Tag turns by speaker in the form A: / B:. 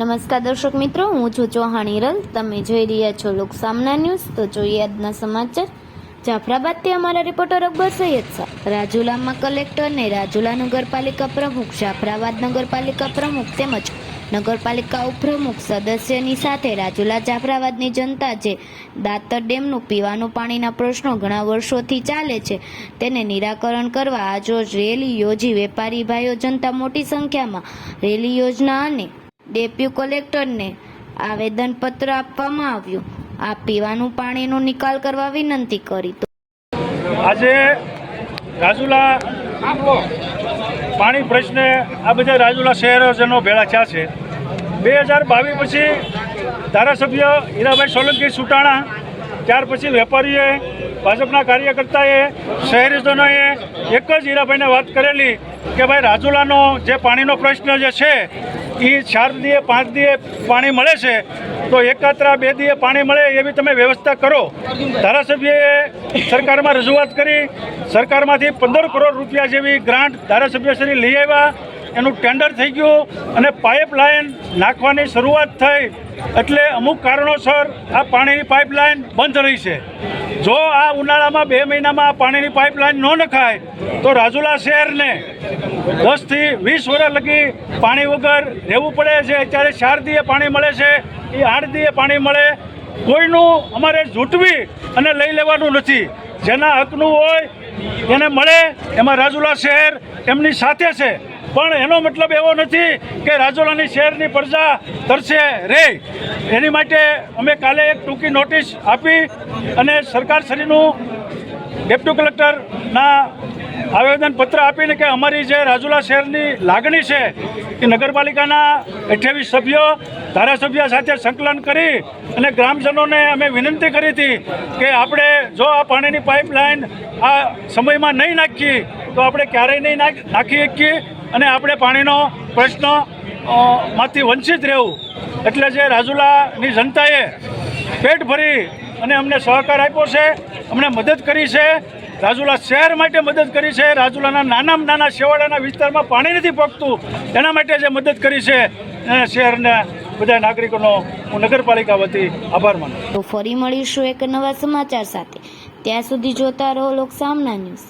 A: નમસ્કાર દર્શક મિત્રો, હું છું ચૌહાણ હિરલ. તમે જોઈ રહ્યા છો લોક સામના ન્યૂઝ. તો જોઈએ આજના સમાચાર. જાફરાબાદથી અમારા રિપોર્ટર અકબર સૈયદ શાહ. રાજુલામાં કલેક્ટર ને રાજુલા નગરપાલિકા પ્રમુખ, જાફરાબાદ નગરપાલિકા પ્રમુખ તેમજ નગરપાલિકા ઉપપ્રમુખ સદસ્યની સાથે રાજુલા જાફરાબાદની જનતા જે દાતર ડેમનું પીવાનું પાણીના પ્રશ્નો ઘણા વર્ષોથી ચાલે છે, તેને નિરાકરણ કરવા આજરોજ રેલી યોજી વેપારી ભાઈઓ જનતા મોટી સંખ્યામાં રેલી યોજના અને ડેપ્યુ કલેક્ટરને આવેદનપત્ર આપવામાં આવ્યું. આ પીવાનું પાણીનો નિકાલ કરવા વિનંતી કરી
B: આજે રાજુલા પાણી પ્રશ્ને આ બધા રાજુલા શહેરજનો ભેળા થયા છે. બે હજાર બાવીસ પછી ધારાસભ્ય હીરાભાઈ સોલંકી સુટાણા, ત્યાર પછી વેપારીએ, ભાજપના કાર્યકર્તાએ, શહેરીજનોએ એક જ હીરાભાઈને વાત કરેલી કે ભાઈ રાજુલાનો જે પાણીનો પ્રશ્ન જે છે એ ચાર દીએ, પાંચ દીએ પાણી મળે છે, તો એકાત્રા બે દીએ પાણી મળે એવી તમે વ્યવસ્થા કરો. ધારાસભ્યએ સરકારમાં રજૂઆત કરી, સરકારમાંથી પંદર કરોડ રૂપિયા જેવી ગ્રાન્ટ ધારાસભ્યશ્રી લઈ આવ્યા. એનું ટેન્ડર થઈ ગયું અને પાઇપલાઇન નાખવાની શરૂઆત થઈ. એટલે અમુક કારણોસર આ પાણીની પાઇપલાઇન બંધ રહી છે. જો આ ઉનાળામાં બે મહિનામાં આ પાણીની પાઇપલાઇન ન નખાય, તો રાજુલા શહેરને દસથી વીસ વર્ષ લગી પાણી વગર રહેવું પડે છે. અત્યારે ચાર દીએ પાણી મળે છે, એ આઠ દીએ પાણી મળે. કોઈનું અમારે ઝૂંટવી અને લઈ લેવાનું નથી. જેના હકનું હોય એને મળે. એમાં રાજુલા શહેર એમની સાથે છે. પણ એનો મતલબ એવો નથી કે રાજુલાની શહેરની પ્રજા તરસે રહે એની માટે અમે કાલે એક ટૂંકી નોટિસ આપી અને સરકારશ્રીનું ડેપ્ટી કલેક્ટરના આવેદનપત્ર આપીને કે અમારી જે રાજુલા શહેરની લાગણી છે કે નગરપાલિકાના અઠ્યાવીસ સભ્યો, ધારાસભ્ય સાથે સંકલન કરી અને ગ્રામજનોને અમે વિનંતી કરી હતી કે આપણે જો આ પાણીની પાઇપલાઇન આ સમયમાં નહીં નાખીએ તો આપણે ક્યારેય નહીં નાખી શકીએ. અને આપણે પાણીનો પ્રશ્નમાંથી વંચિત રહેવું. એટલે જે રાજુલાની જનતાએ પેટ ભરી અને અમને સહકાર આપ્યો છે, અમને મદદ કરી છે, રાજુલા શહેર માટે મદદ કરી છે, રાજુલાના નાનામાં નાના છેવાડાના વિસ્તારમાં પાણી નથી પહોંચતું એના માટે જે મદદ કરી છે એના શહેરના બધા નાગરિકોનો હું નગરપાલિકા વતી આભાર માનું
A: તો ફરી મળીશું એક નવા સમાચાર સાથે. ત્યાં સુધી જોતા રહો લોક સામના ન્યૂઝ.